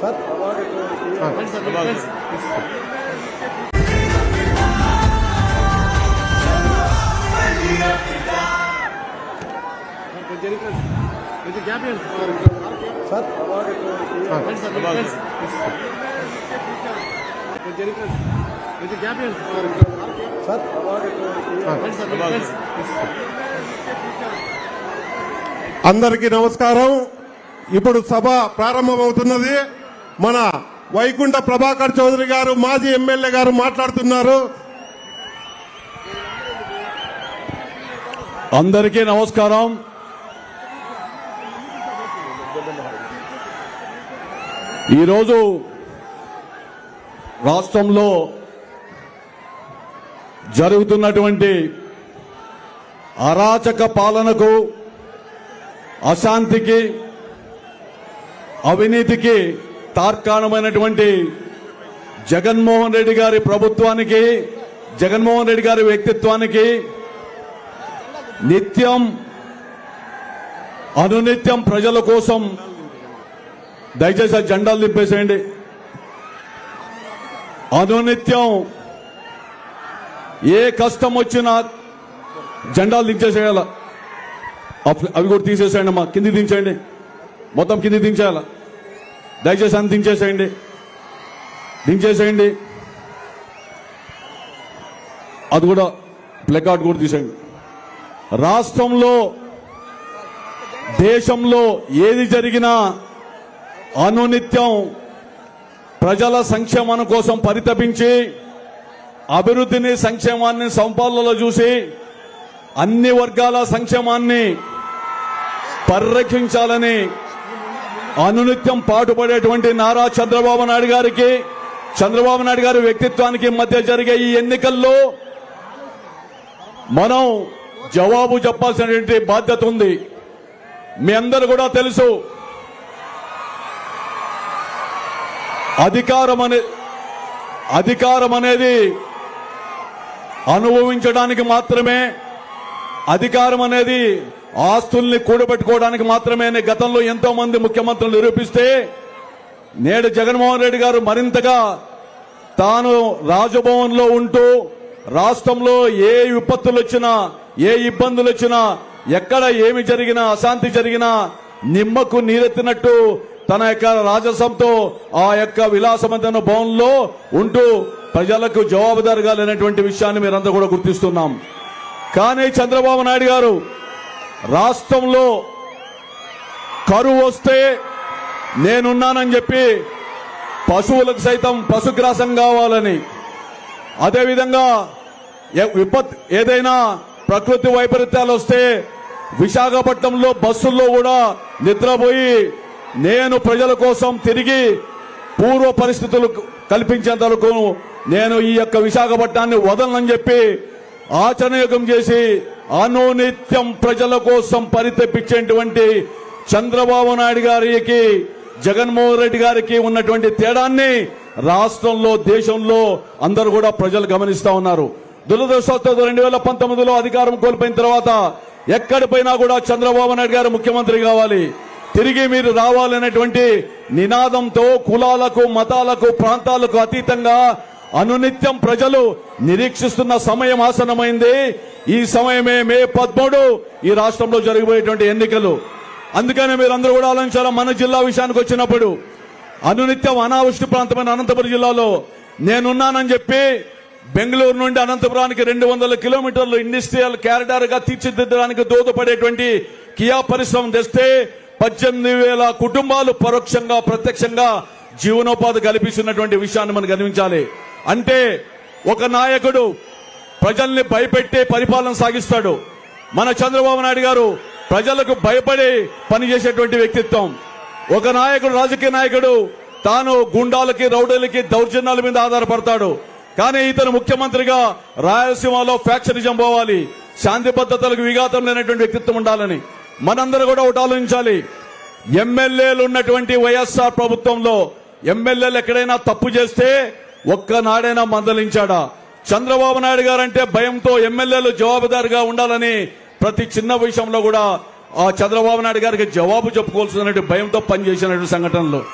Sir sir sir అందరికీ నమస్కారం. ఇప్పుడు సభ ప్రారంభమవుతున్నది. మన వైకుంఠ ప్రభాకర్ చౌదరి గారు మాజీ ఎమ్మెల్యే గారు మాట్లాడుతున్నారు. అందరికీ నమస్కారం. ఈరోజు రాష్ట్రంలో జరుగుతున్నటువంటి అరాచక పాలనకు అశాంతికి అవినీతికి తార్కాణమైనటువంటి జగన్మోహన్ రెడ్డి గారి ప్రభుత్వానికి జగన్మోహన్ రెడ్డి గారి వ్యక్తిత్వానికి నిత్యం అనునిత్యం ప్రజల కోసం దయచేసి ఆ జెండాలు తిప్పేసేయండి అనునిత్యం ఏ కష్టం వచ్చినా జెండాలు దించేసేయాల. అవి కూడా తీసేసేయండి అమ్మా కింది దించేయండి. మొత్తం కింది దించాల? దయచేసి అని దించేసేయండి. దించేసేయండి. అది కూడా ప్లెకార్డ్ కూడా తీసేయండి. రాష్ట్రంలో దేశంలో ఏది జరిగినా అనునిత్యం ప్రజల సంక్షేమం కోసం పరితపించి అభివృద్ధిని సంక్షేమాన్ని సంపాదనలో చూసి అన్ని వర్గాల సంక్షేమాన్ని పరిరక్షించాలని అనునిత్యం పాటుపడేటువంటి నారా చంద్రబాబు నాయుడు గారికి చంద్రబాబు నాయుడు గారి వ్యక్తిత్వానికి మధ్య జరిగే ఈ ఎన్నికల్లో మనం జవాబు చెప్పాల్సినటువంటి బాధ్యత ఉంది. మీ అందరు కూడా తెలుసు. అధికారం అనే అధికారం అనేది అనుభవించడానికి మాత్రమే అధికారం అనేది ఆస్తుల్ని కూడబెట్టుకోవడానికి మాత్రమే గతంలో ఎంతో మంది ముఖ్యమంత్రులు నిరూపిస్తే నేడు జగన్మోహన్ రెడ్డి గారు మరింతగా తాను రాజభవన్లో ఉంటూ రాష్ట్రంలో ఏ విపత్తులు వచ్చినా ఏ ఇబ్బందులు వచ్చినా ఎక్కడ ఏమి జరిగినా అశాంతి జరిగినా నిమ్మకు నీరెత్తినట్టు తన యొక్క రాజసంతో ఆ యొక్క విలాసవంతమైన భవన్లో ఉంటూ ప్రజలకు జవాబుదారుగా లేనటువంటి విషయాన్ని మీరంతా కూడా గుర్తిస్తున్నాం. కానీ చంద్రబాబు నాయుడు గారు రాష్ట్రంలో కరువు వస్తే నేనున్నానని చెప్పి పశువులకు సైతం పశుగ్రాసం కావాలని. అదేవిధంగా ఎ- విపత్ ఏదైనా ప్రకృతి వైపరీత్యాలు వస్తే విశాఖపట్నంలో బస్సుల్లో కూడా నిద్రపోయి నేను ప్రజల కోసం తిరిగి పూర్వ పరిస్థితులు కల్పించేంత వరకు నేను ఈ యొక్క విశాఖపట్నాన్ని వదలనని చెప్పి ఆచరణయోగం చేసి అనునిత్యం ప్రజల కోసం పరితపించేటువంటి చంద్రబాబు నాయుడు గారికి జగన్మోహన్ రెడ్డి గారికి ఉన్నటువంటి తేడాన్ని రాష్ట్రంలో దేశంలో అందరూ కూడా ప్రజలు గమనిస్తా ఉన్నారు. దురదృష్టవశాత్తు రెండు వేల పంతొమ్మిదిలో అధికారం కోల్పోయిన తర్వాత ఎక్కడిపోయినా కూడా చంద్రబాబు నాయుడు గారు ముఖ్యమంత్రి కావాలి. తిరిగి మీరు రావాలనేటువంటి నినాదంతో కులాలకు మతాలకు ప్రాంతాలకు అతీతంగా అనునిత్యం ప్రజలు నిరీక్షిస్తున్న సమయం ఆసనమైంది ఈ సమయమే మే పదమూడు ఈ రాష్ట్రంలో జరగబోయేటువంటి ఎన్నికలు. అందుకనే మీరందరూ కూడా ఆలోచించాలా మన జిల్లా విషయానికి వచ్చినప్పుడు. అనునిత్యం అనావృష్టి ప్రాంతమైన అనంతపురం జిల్లాలో నేనున్నానని చెప్పి బెంగళూరు నుండి అనంతపురానికి రెండు వందల కిలోమీటర్లు ఇండస్ట్రియల్ క్యారిడార్గా తీర్చిదిద్దడానికి దోహదపడేటువంటి కియా పరిశ్రమ తెస్తే పద్దెనిమిది వేల కుటుంబాలు పరోక్షంగా ప్రత్యక్షంగా జీవనోపాధి కల్పిస్తున్నటువంటి విషయాన్ని మనం గమనించాలి. అంటే ఒక నాయకుడు ప్రజల్ని భయపెట్టే పరిపాలన సాగిస్తాడు. మన చంద్రబాబు నాయుడు గారు ప్రజలకు భయపడి పనిచేసేటువంటి వ్యక్తిత్వం. ఒక నాయకుడు రాజకీయ నాయకుడు తాను గుండాలకి రౌడీలకి దౌర్జన్యాల మీద ఆధారపడతాడు. కానీ ఇతను ముఖ్యమంత్రిగా రాయలసీమలో ఫ్యాక్షనిజం పోవాలి శాంతి భద్రతలకు విఘాతం లేనటువంటి వ్యక్తిత్వం ఉండాలని. మనందరూ కూడా ఒకటి ఆలోచించాలి. ఎమ్మెల్యేలు ఉన్నటువంటి వైఎస్ఆర్ ప్రభుత్వంలో ఎమ్మెల్యేలు ఎక్కడైనా తప్పు చేస్తే ఒక్కనాడైనా మందలించాడా? చంద్రబాబు నాయుడు గారంటే భయంతో ఎమ్మెల్యేలు జవాబుదారుగా ఉండాలని ప్రతి చిన్న విషయంలో కూడా ఆ చంద్రబాబు నాయుడు గారికి జవాబు చెప్పుకోవాల్సిన భయంతో పనిచేసినటువంటి సంఘటనలు.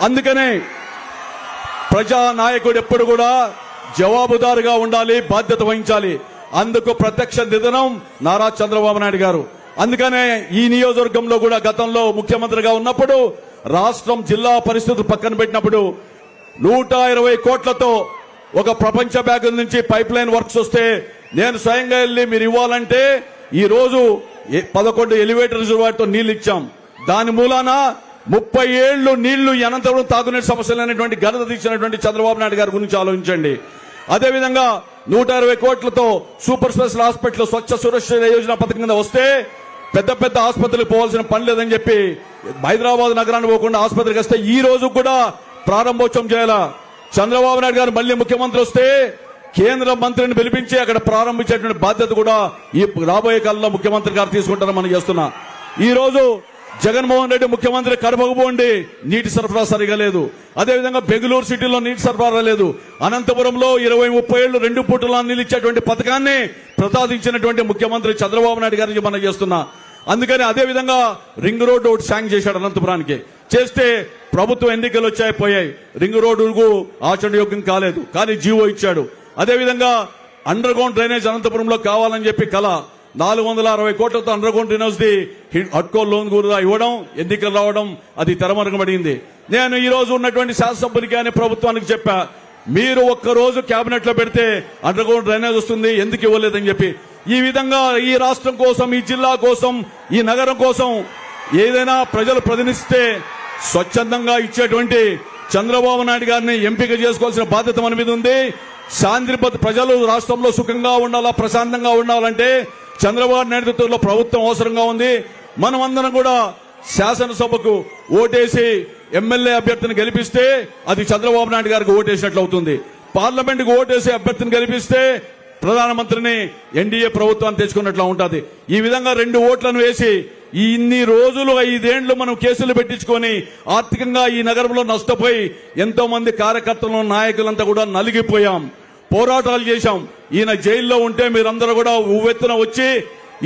అందుకనే ప్రజా నాయకుడు ఎప్పుడు కూడా జవాబుదారుగా ఉండాలి బాధ్యత వహించాలి. అందుకు ప్రత్యక్ష నిధనం నారా చంద్రబాబు నాయుడు గారు. అందుకనే ఈ నియోజకవర్గంలో కూడా గతంలో ముఖ్యమంత్రిగా ఉన్నప్పుడు రాష్ట్రం జిల్లా పరిస్థితులు పక్కన పెట్టినప్పుడు నూట ఇరవై కోట్లతో ఒక ప్రపంచ బ్యాంకు నుంచి పైప్ లైన్ వర్క్స్ వస్తే నేను స్వయంగా వెళ్ళి మీరు ఇవ్వాలంటే ఈ రోజు ఏ- పదకొండు ఎలివేటర్ రిజర్వాయర్తో నీళ్ళు ఇచ్చాం. దాని మూలాన ముప్పై ఏళ్ళు నీళ్ళు అనంతపురం తాగునీటి సమస్యలు అనేటువంటి ఘనత తీసినటువంటి చంద్రబాబు నాయుడు గారి గురించి ఆలోచించండి. అదేవిధంగా నూట ఇరవై కోట్లతో super special hospital Swachh Suraksha Yojana పథకం కింద వస్తే పెద్ద పెద్ద ఆసుపత్రులకు పోవాల్సిన పని లేదని చెప్పి హైదరాబాద్ నగరానికి పోకుండా ఆసుపత్రికి వస్తే ఈ రోజు కూడా ప్రారంభోత్సవం చేయాలా? చంద్రబాబు నాయుడు గారు మళ్ళీ ముఖ్యమంత్రి వస్తే కేంద్ర మంత్రిని పిలిపించి అక్కడ ప్రారంభించేటువంటి బాధ్యత కూడా ఈ రాబోయే కాలంలో ముఖ్యమంత్రి గారు తీసుకుంటారని మనం చేస్తున్నా. ఈ రోజు జగన్మోహన్ రెడ్డి ముఖ్యమంత్రి కడపకపోండి నీటి సరఫరా సరిగా లేదు. అదేవిధంగా బెంగళూరు సిటీలో నీటి సరఫరా లేదు. అనంతపురంలో ఇరవై ముప్పై ఏళ్ళు రెండు పూటల నీళ్ళు ఇచ్చేటువంటి పథకాన్ని ప్రసాదించినటువంటి ముఖ్యమంత్రి చంద్రబాబు నాయుడు గారిని మనం చేస్తున్నా. అందుకని అదే విధంగా రింగ్ రోడ్డు ఒకటి శాంక్ చేశాడు అనంతపురానికి. చేస్తే ప్రభుత్వం ఎన్నికలు వచ్చాయి పోయాయి. రింగ్ రోడ్డుకు ఆచరణయోగ్యం కాలేదు. కానీ జీవో ఇచ్చాడు. అదేవిధంగా అండర్ గ్రౌండ్ డ్రైనేజ్ అనంతపురంలో కావాలని చెప్పి కళ నాలుగు వందల అరవై కోట్లతో అండర్ గ్రౌండ్ డ్రైనేజ్ ది అడ్కో లోన్ కూడా ఇవ్వడం ఎన్నికలు రావడం అది తెరమరగబడింది నేను ఈ రోజు ఉన్నటువంటి శాసనసభ్యునికి కానీ ప్రభుత్వానికి చెప్పా మీరు ఒక్కరోజు కేబినెట్లో పెడితే అండర్ గ్రౌండ్ డ్రైనేజ్ వస్తుంది ఎందుకు ఇవ్వలేదని చెప్పి. ఈ విధంగా ఈ రాష్ట్రం కోసం ఈ జిల్లా కోసం ఈ నగరం కోసం ఏదైనా ప్రజలు ప్రతినిధిస్తే స్వచ్ఛందంగా ఇచ్చేటువంటి చంద్రబాబు నాయుడు గారిని ఎంపిక చేసుకోవాల్సిన బాధ్యత మన మీద ఉంది. శాంతిపతి ప్రజలు రాష్ట్రంలో సుఖంగా ఉండాలా ప్రశాంతంగా ఉండాలంటే చంద్రబాబు నేతృత్వంలో ప్రభుత్వం అవసరంగా ఉంది. మనం అందరం కూడా శాసనసభకు ఓటేసి ఎమ్మెల్యే అభ్యర్థిని గెలిపిస్తే అది చంద్రబాబు నాయుడు గారికి ఓటేసినట్లు అవుతుంది పార్లమెంట్కి ఓటేసి అభ్యర్థిని గెలిపిస్తే ప్రధానమంత్రిని ఎన్డీఏ ప్రభుత్వాన్ని తెచ్చుకున్నట్లు ఉంటుంది. ఈ విధంగా రెండు ఓట్లను వేసి ఈ ఇన్ని రోజులు ఐదేండ్లు మనం కేసులు పెట్టించుకొని ఆర్థికంగా ఈ నగరంలో నష్టపోయి ఎంతో మంది కార్యకర్తలు నాయకులంతా కూడా నలిగిపోయాం. పోరాటాలు చేశాం. ఈయన జైల్లో ఉంటే మీరందరూ కూడా ఉవ్వెత్తున వచ్చి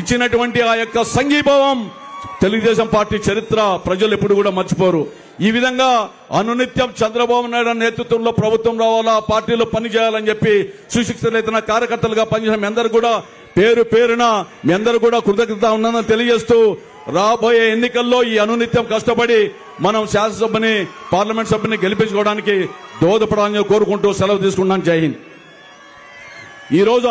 ఇచ్చినటువంటి ఆ యొక్క సంఘీభావం. తెలుగుదేశం పార్టీ చరిత్ర ప్రజలు ఎప్పుడు కూడా మర్చిపోరు. ఈ విధంగా అనునిత్యం చంద్రబాబు నాయుడు నేతృత్వంలో ప్రభుత్వం రావాలా? పార్టీలో పని చేయాలని చెప్పి సుశిక్షితులైతున్న కార్యకర్తలుగా పనిచేసిన మీ అందరూ కూడా పేరు పేరున మీ అందరూ కూడా కృతజ్ఞత ఉన్నదని తెలియజేస్తూ రాబోయే ఎన్నికల్లో ఈ అనునిత్యం కష్టపడి మనం శాసనసభని పార్లమెంట్ సభ్యుని గెలిపించుకోవడానికి దోహదపడాలని కోరుకుంటూ సెలవు తీసుకున్నాను జై హింద్. ఈ రోజు